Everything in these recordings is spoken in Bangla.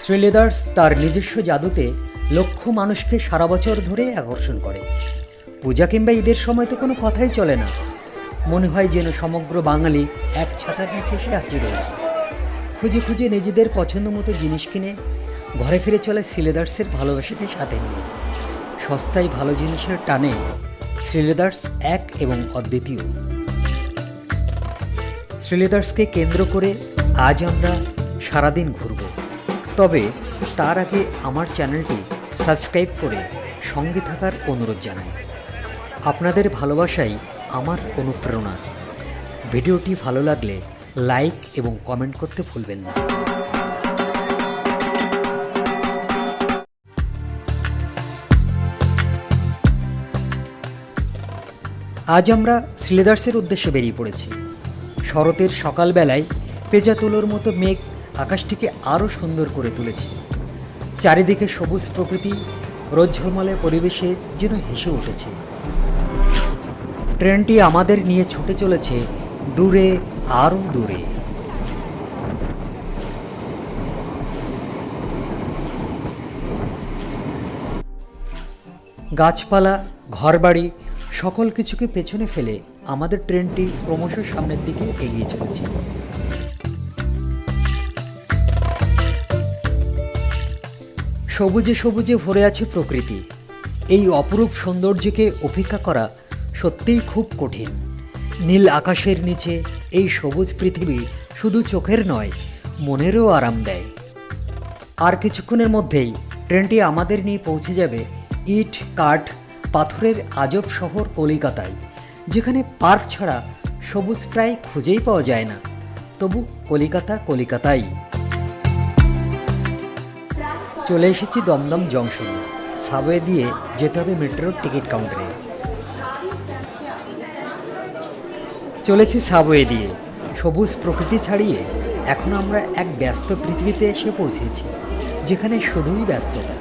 শ্রীলেদার্স তার নিজস্ব জাদুতে লক্ষ মানুষকে সারা বছর ধরে আকর্ষণ করে। পূজা কিংবা ঈদের সময় তো কোনো কথাই চলে না। মনে হয় যেন সমগ্র বাঙালি এক ছাতার নিচে এসে হাজির রয়েছে। খুঁজে খুঁজে নিজেদের পছন্দ মতো জিনিস কিনে ঘরে ফিরে চলে শ্রীলেদার্সের ভালোবাসাকে সাথে নিয়ে। সস্তায় ভালো জিনিসের টানে শ্রীলেদার্স এক এবং অদ্বিতীয়। শ্রীলেদার্সকে কেন্দ্র করে আজ আমরা সারাদিন ঘুরব। তবে তার আগে আমার চ্যানেলটি সাবস্ক্রাইব করে সঙ্গে থাকার অনুরোধ জানাই। আপনাদের ভালোবাসাই আমার অনুপ্রেরণা। ভিডিওটি ভালো লাগলে লাইক এবং কমেন্ট করতে ভুলবেন না। আজ আমরা সিলেদার্সের উদ্দেশ্যে বেরিয়ে পড়েছি। শরতের সকালবেলায় পেঁজা তুলোর মতো মেঘ আকাশটিকে আরও সুন্দর করে তুলেছে। চারিদিকে সবুজ প্রকৃতি রোজ্ঝলমলে পরিবেশে যেন হেসে উঠেছে। ট্রেনটি আমাদের নিয়ে ছুটে চলেছে দূরে, আরও দূরে। গাছপালা, ঘরবাড়ি, সকল কিছুকে পেছনে ফেলে আমাদের ট্রেনটি ক্রমশ সামনের দিকে এগিয়ে চলেছে। সবুজে সবুজে ভরে আছে প্রকৃতি। এই অপরূপ সৌন্দর্যকে উপেক্ষা করা সত্যিই খুব কঠিন। নীল আকাশের নিচে এই সবুজ পৃথিবী শুধু চোখের নয়, মনেরও আরাম দেয়। আর কিছুক্ষণের মধ্যেই ট্রেনটি আমাদের নিয়ে পৌঁছে যাবে ইট, কাঠ, পাথরের আজব শহর কলিকাতায়, যেখানে পার্ক ছাড়া সবুজ প্রায় খুঁজেই পাওয়া যায় না। তবু কলিকাতা কলিকাতাই। চলে এসেছি দমদম জংশন। সাবওয়ে দিয়ে যেতে হবে মেট্রোর টিকিট কাউন্টারে চলেছি সাবওয়ে দিয়ে। সবুজ প্রকৃতি ছাড়িয়ে এখন আমরা এক ব্যস্ত পৃথিবীতে এসে পৌঁছেছি, যেখানে শুধুই ব্যস্ততা।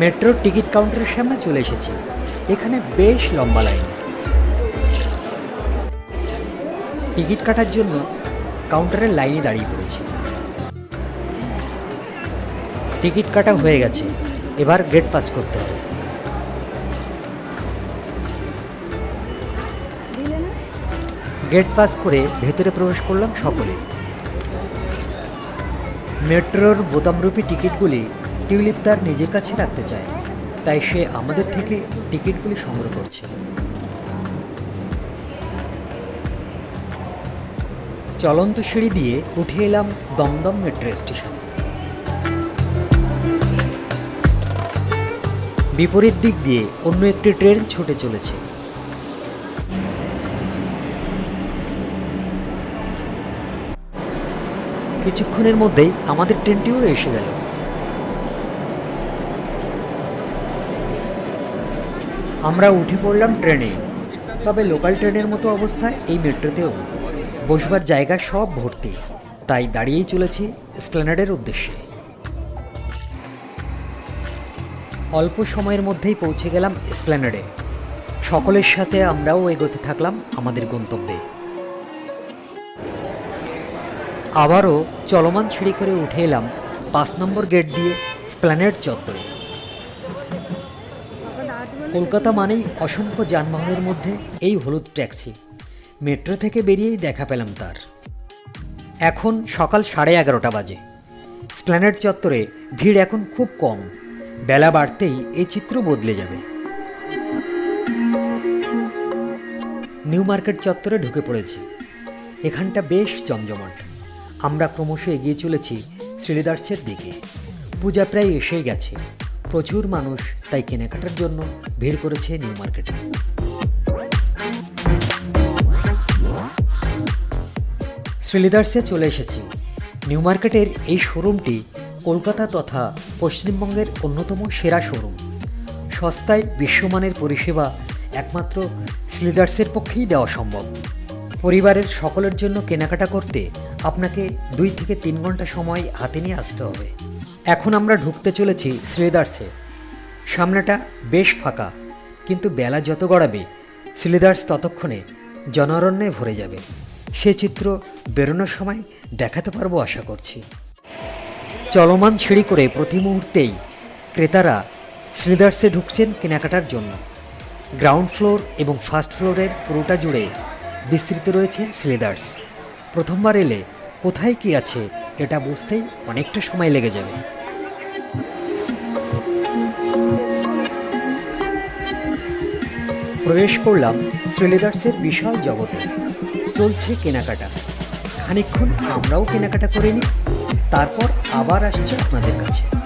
মেট্রোর টিকিট কাউন্টারের সামনে চলে এসেছি, এখানে বেশ লম্বা লাইন টিকিট কাটার জন্য কাউন্টারের লাইনে দাঁড়িয়ে পড়েছি। টিকিট কাটা হয়ে গেছে। এবার গেট পাস করতে হবে। গেট পাস করে ভেতরে প্রবেশ করলাম সকলে। মেট্রোর বোতামরূপী টিকিটগুলি টিউলিপ তার নিজের কাছে রাখতে চায়। তাই সে আমাদের থেকে টিকিটগুলি সংগ্রহ করছে। চলন্ত সিঁড়ি দিয়ে উঠে এলাম দমদম মেট্রো স্টেশন। বিপরীত দিক দিয়ে অন্য একটি ট্রেন ছুটে চলেছে। কিছুক্ষণের মধ্যেই আমাদের ট্রেনটিও এসে গেল। আমরা উঠে পড়লাম ট্রেনে। তবে লোকাল ট্রেনের মতো অবস্থা এই মেট্রোতেও। বসবার জায়গা সব ভর্তি। তাই দাঁড়িয়েই চলেছি স্প্ল্যানেডের উদ্দেশ্যে। অল্প সময়ের মধ্যেই পৌঁছে গেলাম স্প্ল্যানেডে সকলের সাথে আমরাও এগোতে থাকলাম আমাদের গন্তব্যে। আবারও চলমান সিঁড়ি করে উঠে এলাম পাঁচ নম্বর গেট দিয়ে স্প্ল্যানেড চত্বরে। কলকাতা মানেই অসংখ্য যানবাহনের মধ্যে এই হলুদ ট্যাক্সি। মেট্রো থেকে বেরিয়েই দেখা পেলাম তার। এখন সকাল সাড়ে এগারোটা বাজে। স্প্ল্যানেড চত্বরে ভিড় এখন খুব কম। বেলা বাড়তেই এই চিত্র বদলে যাবে। নিউ মার্কেট চত্বরে ঢুকে পড়েছি। এখানটা বেশ জমজমাট। আমরা ক্রমশ এগিয়ে চলেছি শ্রীলেদার্সের দিকে। পূজা প্রায় এসেই গেছে। প্রচুর মানুষ তাই কেনাকাটার জন্য ভিড় করেছে নিউ মার্কেটে। শ্রীলেদার্সে চলে এসেছি। নিউ মার্কেটের এই শোরুমটি কলকাতা তথা পশ্চিমবঙ্গের অন্যতম সেরা শোরুম। সস্তায় বিশ্বমানের পরিষেবা একমাত্র স্লিদার্সের পক্ষেই দেওয়া সম্ভব। পরিবারের সকলের জন্য কেনাকাটা করতে আপনাকে দুই থেকে তিন ঘণ্টা সময় হাতে নিয়ে আসতে হবে। এখন আমরা ঢুকতে চলেছি শ্রীদার্সে সামনেটা বেশ ফাঁকা, কিন্তু বেলা যত গড়াবে শ্রীদার্স ততক্ষণে জনারণ্যে ভরে যাবে। সে চিত্র বেরোনোর সময় দেখাতে পারব আশা করছি। চলমান সিঁড়ি করে প্রতি মুহূর্তেই ক্রেতারা শ্রীদার্সে ঢুকছেন কেনাকাটার জন্য। গ্রাউন্ড ফ্লোর এবং ফার্স্ট ফ্লোরের পুরোটা জুড়ে বিস্তৃত রয়েছে স্লিদার্স প্রথমবার এলে কোথায় কি আছে এটা বুঝতেই অনেকটা সময় লেগে যাবে। প্রবেশ করলাম শ্রীলেদার্সের বিশাল জগতে। চলছে কেনাকাটা। খানিকক্ষণ আমরাও কেনাকাটা করে নিই। তারপর আবার আসছে আপনাদের কাছে।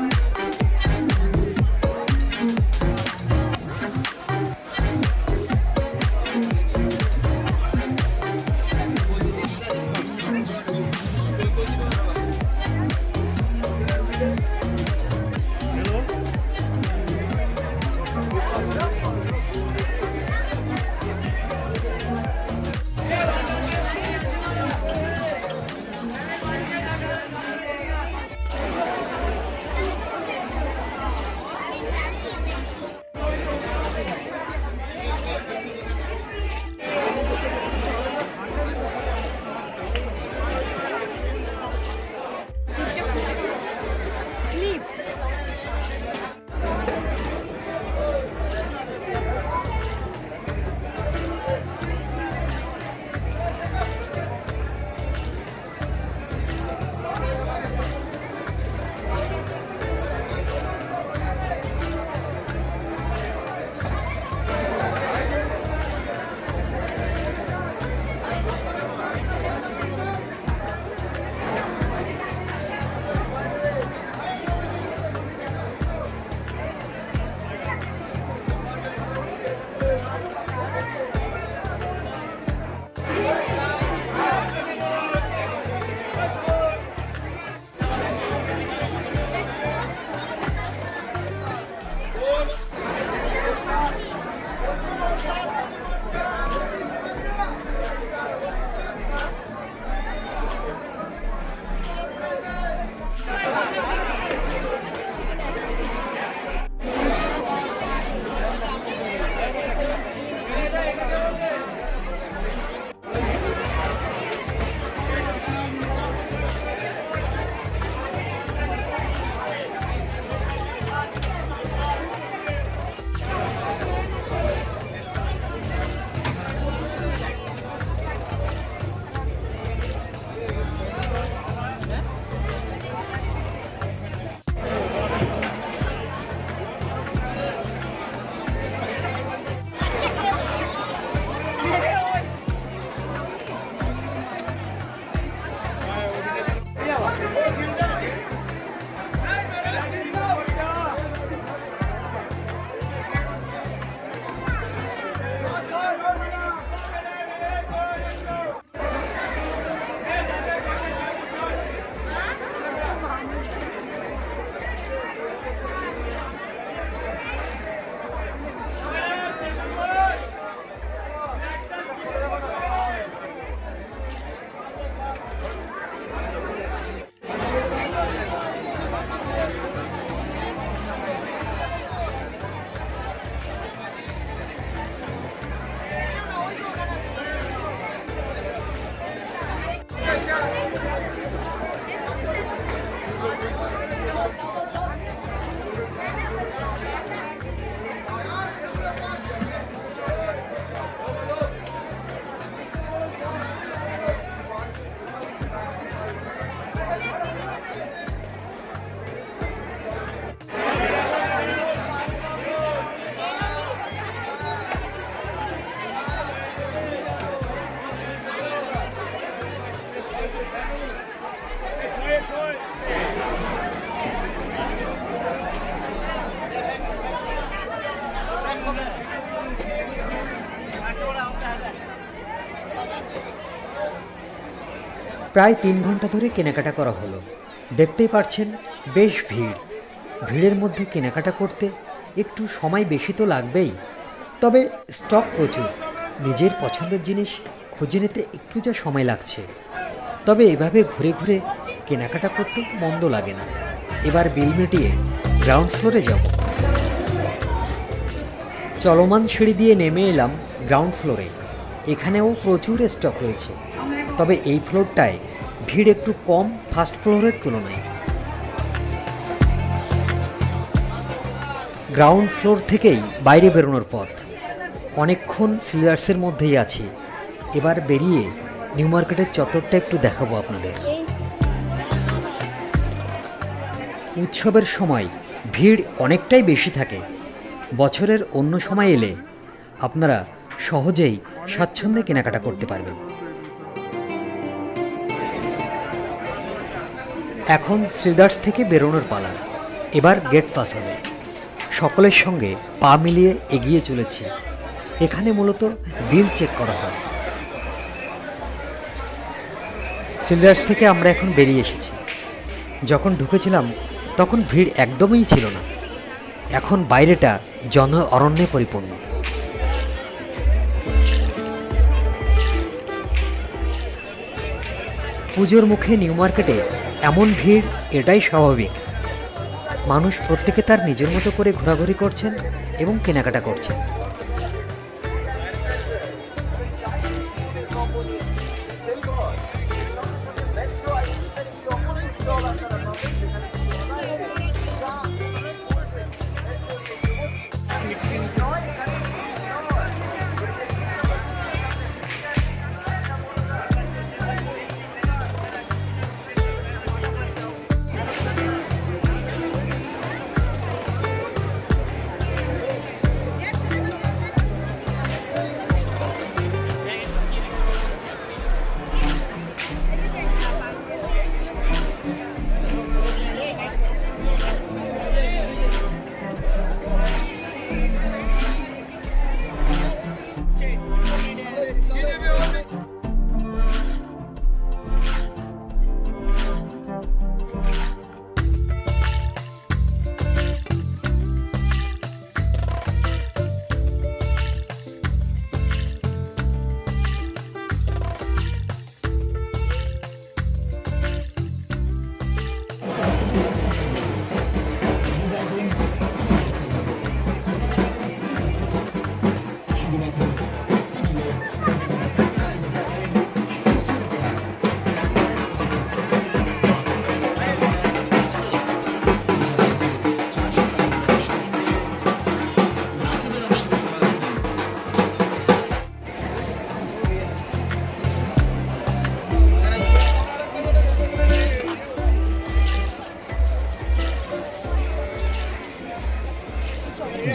প্রায় তিন ঘণ্টা ধরে কেনাকাটা করা হলো। দেখতেই পারছেন, বেশ ভিড়। ভিড়ের মধ্যে কেনাকাটা করতে একটু সময় বেশি তো লাগবেই। তবে স্টক প্রচুর। নিজের পছন্দের জিনিস খুঁজে নিতে একটু যা সময় লাগছে। তবে এভাবে ঘুরে ঘুরে কেনাকাটা করতে মন্দ লাগে না। এবার বিল মিটিয়ে গ্রাউন্ড ফ্লোরে যাব। চলমান সিঁড়ি দিয়ে নেমে এলাম গ্রাউন্ড ফ্লোরে। এখানেও প্রচুর স্টক রয়েছে। তবে এই ফ্লোরটায় ভিড় একটু কম ফার্স্ট ফ্লোরের তুলনায়। গ্রাউন্ড ফ্লোর থেকেই বাইরে বেরোনোর পথ। অনেকক্ষণ সিলার্সের মধ্যেই আছি। এবার বেরিয়ে নিউ মার্কেটের চত্বরটা একটু দেখাবো আপনাদের। উৎসবের সময় ভিড় অনেকটাই বেশি থাকে। বছরের অন্য সময় এলে আপনারা সহজেই স্বাচ্ছন্দ্যে কেনাকাটা করতে পারবেন। এখন শ্রীদার্স থেকে বেরোনোর পালা। এবার গেট পাস হবে। সকলের সঙ্গে পা মিলিয়ে এগিয়ে চলেছি। এখানে মূলত বিল চেক করা হয়। সিলদার্স থেকে আমরা এখন বেরিয়ে এসেছি। যখন ঢুকেছিলাম, তখন ভিড় একদমই ছিল না। এখন বাইরেটা জন অরণ্যে পরিপূর্ণ। পুজোর মুখে নিউ মার্কেটে এমন ভিড়, এটাই স্বাভাবিক। মানুষ প্রত্যেকে তার নিজের মতো করে ঘোরাঘুরি করছেন এবং কেনাকাটা করছেন।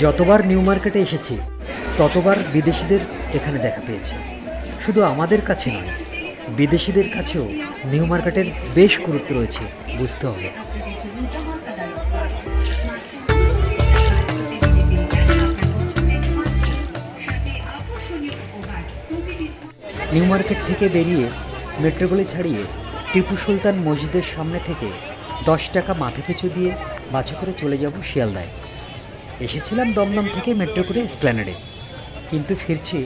যতবার নিউ মার্কেটে এসেছি, ততবার বিদেশিদের এখানে দেখা পেয়েছি। শুধু আমাদের কাছে নয়, বিদেশিদের কাছেও নিউ মার্কেটের বেশ গুরুত্ব রয়েছে, বুঝতে হবে। নিউ মার্কেট থেকে বেরিয়ে মেট্রোগুলি ছাড়িয়ে টিপু সুলতান মসজিদের সামনে থেকে দশ টাকা মাথা পিছু দিয়ে বাছা করে চলে যাব শিয়ালদায়। এসেছিলাম দমদম থেকে মেট্রো করে স্প্ল্যানেডে কিন্তু ফিরছি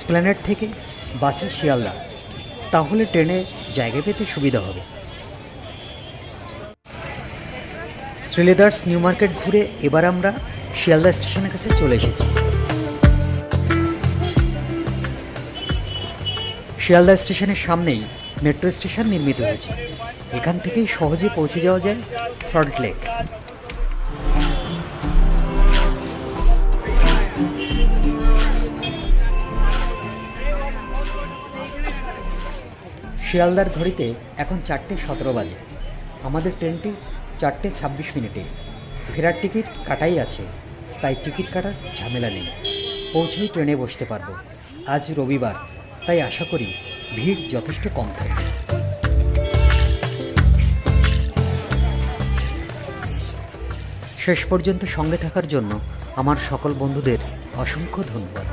স্প্ল্যানেড থেকে বাসে শিয়ালদা। তাহলে ট্রেনে জায়গা পেতে সুবিধা হবে। শ্রীলেদার্স নিউ মার্কেট ঘুরে এবার আমরা শিয়ালদা স্টেশনের কাছে চলে এসেছি। শিয়ালদা স্টেশনের সামনেই মেট্রো স্টেশন নির্মিত হয়েছে। এখান থেকেই সহজে পৌঁছে যাওয়া যায় সল্ট লেক শিয়ালদার ঘড়িতে এখন চারটে সতেরো বাজে। আমাদের ট্রেনটি চারটে ছাব্বিশ মিনিটে। ফেরার টিকিট কাটাই আছে, তাই টিকিট কাটার ঝামেলা নেই। পৌঁছেই ট্রেনে বসতে পারব। আজ রবিবার, তাই আশা করি ভিড় যথেষ্ট কম থাকবে শেষ পর্যন্ত সঙ্গে থাকার জন্য আমার সকল বন্ধুদের অসংখ্য ধন্যবাদ।